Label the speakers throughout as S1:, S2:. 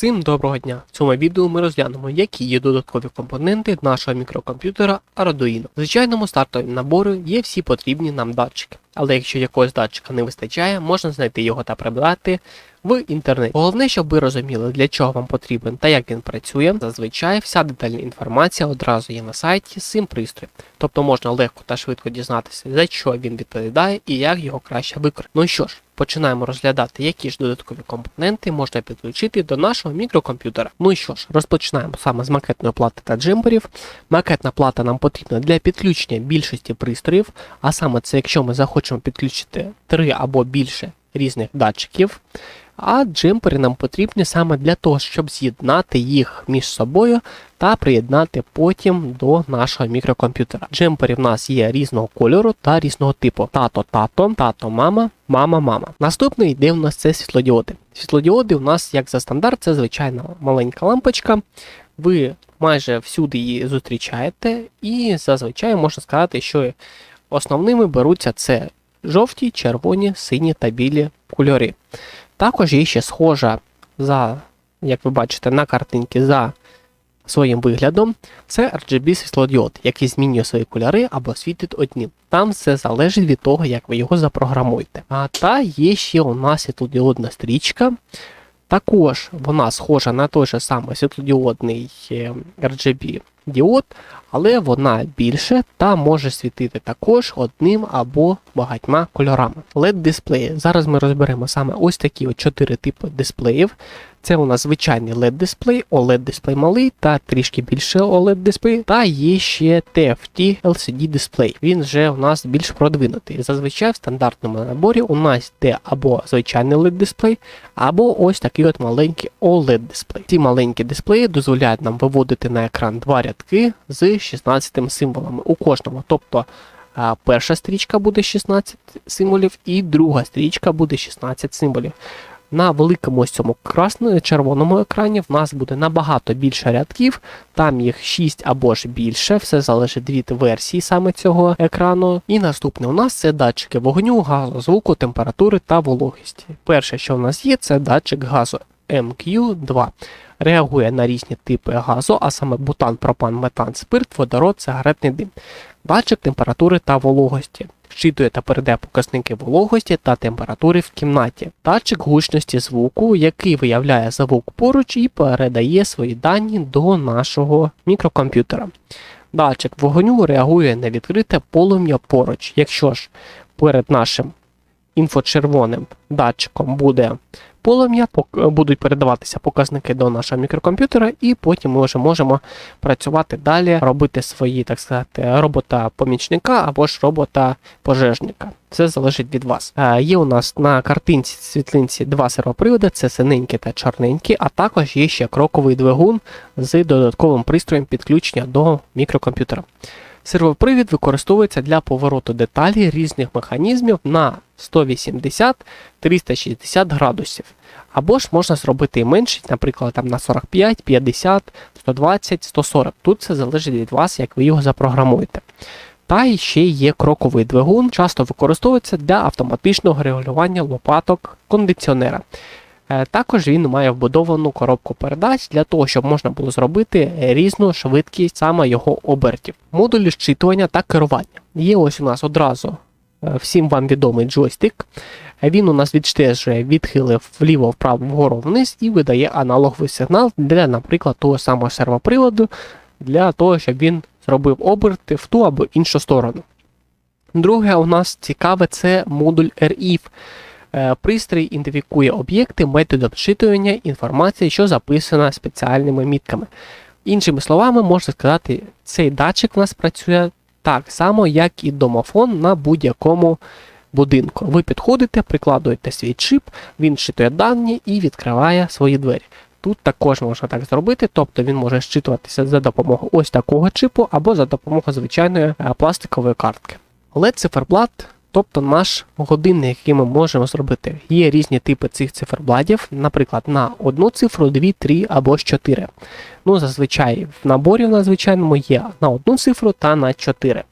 S1: Всім доброго дня! В цьому відео ми розглянемо, які є додаткові компоненти нашого мікрокомп'ютера Arduino. В звичайному стартовому наборі є всі потрібні нам датчики, але якщо якогось датчика не вистачає, можна знайти його та прибрати в інтернеті. Головне, щоб ви розуміли, для чого вам потрібен та як він працює. Зазвичай вся детальна інформація одразу є на сайті з цим пристроєм. Тобто можна легко та швидко дізнатися, за що він відповідає і як його краще використати. Ну що ж, починаємо розглядати, які ж додаткові компоненти можна підключити до нашого мікрокомп'ютера. Ну і що ж, розпочинаємо саме з макетної плати та джемперів. Макетна плата нам потрібна для підключення більшості пристроїв, а саме це якщо ми захочемо підключити три або більше різних датчиків. А джемпери нам потрібні саме для того, щоб з'єднати їх між собою та приєднати потім до нашого мікрокомп'ютера. Джемпери в нас є різного кольору та різного типу: тато-тато, тато-мама, мама-мама. Наступний йде у нас це світлодіоди. Світлодіоди у нас, як за стандарт, це звичайна маленька лампочка. Ви майже всюди її зустрічаєте, і зазвичай можна сказати, що основними беруться це жовті, червоні, сині та білі кольори. Також є ще схожа за, як ви бачите, на картинці за своїм виглядом. Це RGB світлодіод, який змінює свої кольори або світить одним. Там все залежить від того, як ви його запрограмуєте. А та є ще у нас світлодіодна стрічка. Також вона схожа на той же самий світлодіодний е, RGB діод, але вона більше та може світити також одним або багатьма кольорами. led дисплеї. Зараз ми розберемо саме ось такі от чотири типи дисплеїв. Це у нас звичайний led дисплей, oled дисплей малий та трішки більше oled дисплей. Та є ще TFT LCD дисплей. Він вже у нас більш продвинутий. Зазвичай в стандартному наборі у нас йде або звичайний LED дисплей, або ось такий от маленький OLED дисплей. Ці маленькі дисплеї дозволяють нам виводити на екран два рядки з 16 символами у кожному. Тобто перша стрічка буде 16 символів, і друга стрічка буде 16 символів. На великому ось цьому красному червоному екрані в нас буде набагато більше рядків, там їх 6 або ж більше, все залежить від версії саме цього екрану. І наступне у нас це датчики вогню, газу, звуку, температури та вологості. Перше, що в нас є, це датчик газу MQ2. Реагує на різні типи газу, а саме бутан, пропан, метан, спирт, водород, сигаретний дим. Датчик температури та вологості. Щитує та передає показники вологості та температури в кімнаті. Датчик гучності звуку, який виявляє звук поруч і передає свої дані до нашого мікрокомп'ютера. Датчик вогню реагує на відкрите полум'я поруч. Якщо ж перед нашим інфочервоним датчиком буде полум'я, будуть передаватися показники до нашого мікрокомп'ютера, і потім ми вже можемо працювати далі, робити свої, так сказати, робота-помічника або ж робота-пожежника. Це залежить від вас. Е, Є у нас на картинці світлинці два сервоприводи, це синенький та чорненький, а також є ще кроковий двигун з додатковим пристроєм підключення до мікрокомп'ютера. Сервопривід використовується для повороту деталі різних механізмів на 180-360 градусів. Або ж можна зробити і менше, наприклад, там на 45, 50, 120, 140. Тут це залежить від вас, як ви його запрограмуєте. Та ще є кроковий двигун, часто використовується для автоматичного регулювання лопаток кондиціонера. Е, також він має вбудовану коробку передач для того, щоб можна було зробити різну швидкість саме його обертів. Модулі щитування та керування. Є ось у нас одразу е, всім вам відомий джойстик. Він у нас відстежує відхили вліво, вправо, вгору вниз і видає аналоговий сигнал для, наприклад, того самого сервоприводу, для того, щоб він зробив оберти в ту або іншу сторону. Друге, у нас цікаве це модуль RIF. Е, пристрій ідентифікує об'єкти методом щитування інформації, що записана спеціальними мітками. Іншими словами, можна сказати, цей датчик у нас працює так само, як і домофон на будь-якому будинку. Ви підходите, прикладуєте свій чип, він щитує дані і відкриває свої двері. Тут також можна так зробити, тобто він може щитуватися за допомогою ось такого чипу або за допомогою звичайної е, пластикової картки. LED циферблат Тобто наш годинник, який ми можемо зробити, є різні типи цих циферблатів, наприклад, на одну цифру, дві, три або чотири. Ну, зазвичай в наборі на звичайному є на одну цифру та на чотири.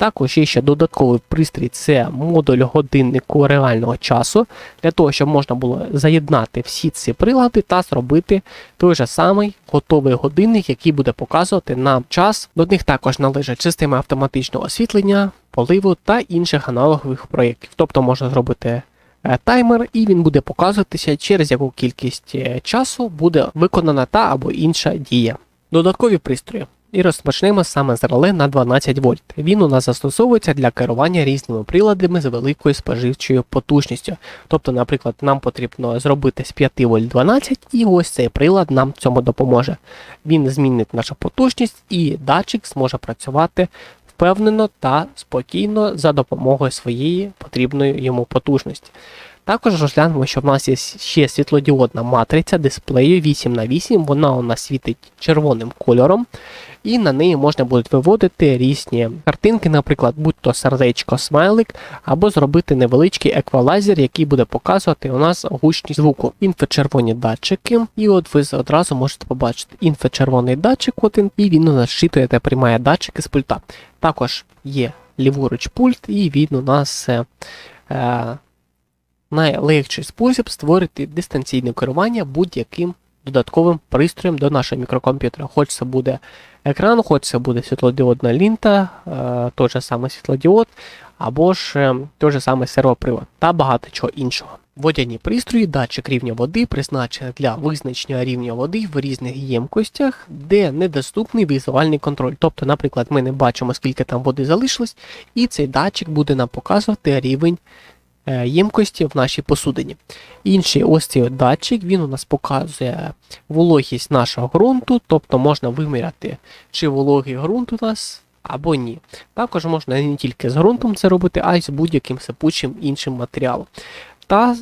S1: Також є ще додатковий пристрій це модуль годиннику реального часу, для того, щоб можна було заєднати всі ці прилади та зробити той же самий готовий годинник, який буде показувати нам час. До них також належать системи автоматичного освітлення, поливу та інших аналогових проєктів. Тобто можна зробити е, таймер, і він буде показуватися, через яку кількість е, часу буде виконана та або інша дія. Додаткові пристрої. І розпочнемо саме з реле на 12 вольт. Він у нас застосовується для керування різними приладами з великою споживчою потужністю. Тобто, наприклад, нам потрібно зробити з 5 вольт 12, і ось цей прилад нам цьому допоможе. Він змінить нашу потужність, і датчик зможе працювати впевнено та спокійно за допомогою своєї потрібної йому потужності. Також розглянемо, що в нас є ще світлодіодна матриця дисплею 8х8, вона у нас світить червоним кольором, і на неї можна буде виводити різні картинки, наприклад, будь-то сердечко, смайлик, або зробити невеличкий еквалайзер, який буде показувати у нас гучність звуку. Інфрачервоні датчики, і от ви одразу можете побачити інфрачервоний датчик, один, і він у нас щитує та приймає датчики з пульта. Також є ліворуч пульт, і він у нас. Е, е найлегший спосіб створити дистанційне керування будь-яким додатковим пристроєм до нашого мікрокомп'ютера. Хоч це буде екран, хоч це буде світлодіодна лінта, е, той же самий світлодіод, або ж е, той же самий сервопривод та багато чого іншого. Водяні пристрої, датчик рівня води призначений для визначення рівня води в різних ємкостях, де недоступний візуальний контроль. Тобто, наприклад, ми не бачимо, скільки там води залишилось, і цей датчик буде нам показувати рівень ємкості в нашій посудині. Інший ось цей датчик, він у нас показує вологість нашого ґрунту, тобто можна виміряти, чи вологий ґрунт у нас або ні. Також можна не тільки з ґрунтом це робити, а й з будь-яким сипучим іншим матеріалом. Та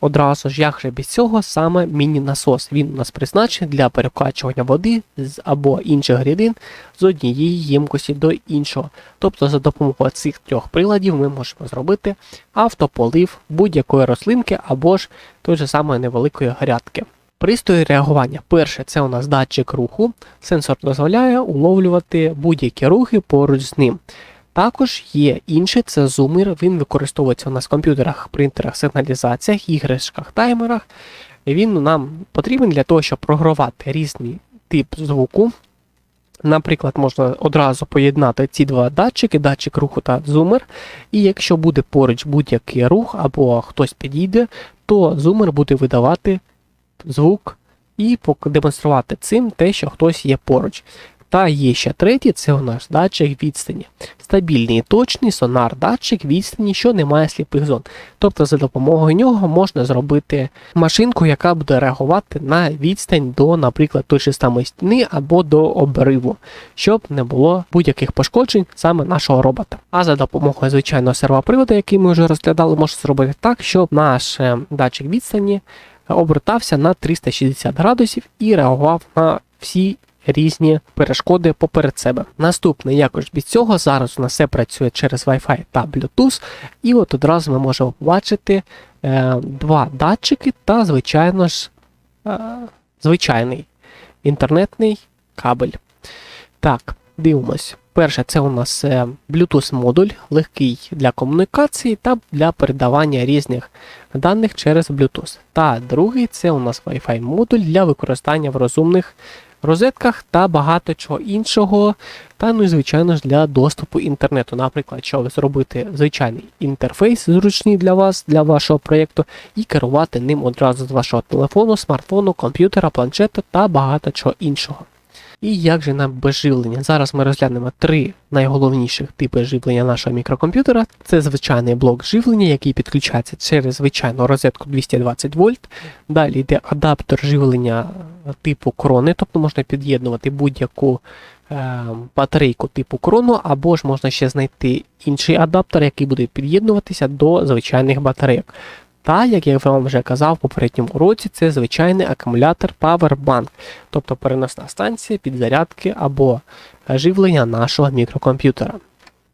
S1: Одразу ж, як же без цього, саме міні-насос. Він у нас призначений для перекачування води з або інших рідин з однієї ємкості до іншого. Тобто за допомогою цих трьох приладів ми можемо зробити автополив будь-якої рослинки або ж той же самої невеликої грядки. Пристрої реагування. Перше, це у нас датчик руху. Сенсор дозволяє уловлювати будь-які рухи поруч з ним. Також є інший, це зумер, він використовується у нас в комп'ютерах, принтерах, сигналізаціях, іграшках, таймерах. Він нам потрібен для того, щоб програвати різний тип звуку. Наприклад, можна одразу поєднати ці два датчики, датчик руху та зумер. І якщо буде поруч будь-який рух або хтось підійде, то зумер буде видавати звук і демонструвати цим те, що хтось є поруч. Та є ще третій, це у нас датчик відстані. Стабільний і точний сонар датчик відстані, що не має сліпих зон. Тобто за допомогою нього можна зробити машинку, яка буде реагувати на відстань до, наприклад, той же самої стіни або до обриву, щоб не було будь-яких пошкоджень саме нашого робота. А за допомогою звичайного сервоприводу, який ми вже розглядали, можна зробити так, щоб наш е, датчик відстані обертався на 360 градусів і реагував на всі різні перешкоди поперед себе. Наступне якось від цього зараз у нас все працює через Wi-Fi та Bluetooth, і от одразу ми можемо побачити е, два датчики та, звичайно ж, е, звичайний інтернетний кабель. Так, дивимось. Перше, це у нас е, Bluetooth-модуль, легкий для комунікації та для передавання різних даних через Bluetooth. Та другий це у нас Wi-Fi модуль для використання в розумних розетках та багато чого іншого. Та, ну і звичайно ж, для доступу інтернету. Наприклад, щоб зробити звичайний інтерфейс зручний для вас, для вашого проєкту, і керувати ним одразу з вашого телефону, смартфону, комп'ютера, планшета та багато чого іншого. І як же нам без живлення? Зараз ми розглянемо три найголовніших типи живлення нашого мікрокомп'ютера. Це звичайний блок живлення, який підключається через звичайну розетку 220 вольт. Далі йде адаптер живлення типу крони, тобто можна під'єднувати будь-яку е, батарейку типу крону, або ж можна ще знайти інший адаптер, який буде під'єднуватися до звичайних батарейок. Та, як я вам вже казав в попередньому уроці, це звичайний акумулятор Powerbank, тобто переносна станція підзарядки або живлення нашого мікрокомп'ютера.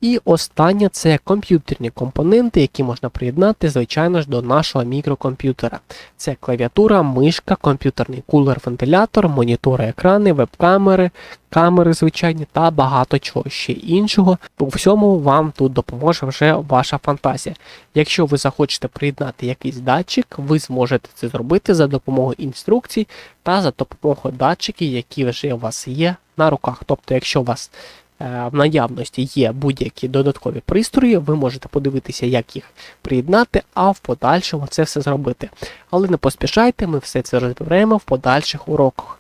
S1: І останнє це комп'ютерні компоненти, які можна приєднати, звичайно ж, до нашого мікрокомп'ютера. Це клавіатура, мишка, комп'ютерний кулер, вентилятор, монітори, екрани, веб-камери, камери звичайні та багато чого ще іншого. У всьому вам тут допоможе вже ваша фантазія. Якщо ви захочете приєднати якийсь датчик, ви зможете це зробити за допомогою інструкцій та за допомогою датчиків, які вже у вас є на руках. Тобто, якщо у вас в наявності є будь-які додаткові пристрої, ви можете подивитися, як їх приєднати, а в подальшому це все зробити. Але не поспішайте, ми все це розберемо в подальших уроках.